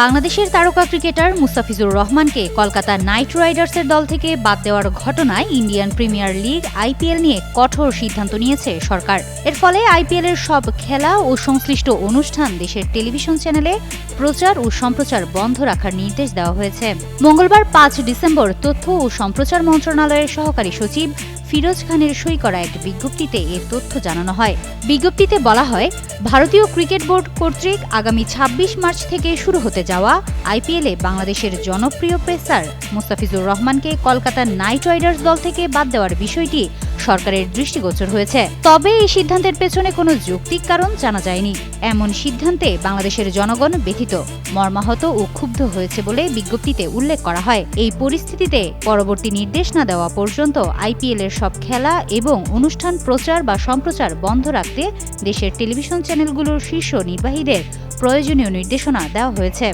বাংলাদেশের তারকা ক্রিকেটার মুস্তাফিজুর রহমানকে কলকাতা নাইট রাইডার্সের দল থেকে বাদ দেওয়ার ঘটনায় ইন্ডিয়ান প্রিমিয়ার লিগ আইপিএল নিয়ে কঠোর সিদ্ধান্ত নিয়েছে সরকার। এর ফলে আইপিএল এর সব খেলা ও সংশ্লিষ্ট অনুষ্ঠান দেশের টেলিভিশন চ্যানেলে প্রচার ও সম্প্রচার বন্ধ রাখার নির্দেশ দেওয়া হয়েছে। মঙ্গলবার পাঁচ ডিসেম্বর তথ্য ও সম্প্রচার মন্ত্রণালয়ের সহকারী সচিব ফিরোজ খানের সই করা এক বিজ্ঞপ্তিতে এ তথ্য জানানো হয়। বিজ্ঞপ্তিতে বলা হয়, ভারতীয় ক্রিকেট বোর্ড কর্তৃক আগামী ২৬ মার্চ থেকে শুরু হতে যাওয়া আইপিএলে বাংলাদেশের জনপ্রিয় পেসার মুস্তাফিজুর রহমানকে কলকাতার নাইট রাইডার্স দল থেকে বাদ দেওয়ার বিষয়টি সরকারের দৃষ্টিগোচর হয়েছে। তবে এই সিদ্ধান্তের পেছনে কোনো যৌক্তিক কারণ জানা যায়নি। এমন সিদ্ধান্তে বাংলাদেশের জনগণ ব্যথিত। মর্মাহত ও ক্ষুব্ধ হয়েছে বলে বিজ্ঞপ্তিতে উল্লেখ করা হয়। এই পরিস্থিতিতে পরবর্তী নির্দেশ না দেওয়া পর্যন্ত আইপিএল এর সব খেলা এবং অনুষ্ঠান প্রচার বা সম্প্রচার বন্ধ রাখতে দেশের টেলিভিশন চ্যানেলগুলোর শীর্ষ নির্বাহীদের প্রয়োজনীয় নির্দেশনা দেওয়া হয়েছে।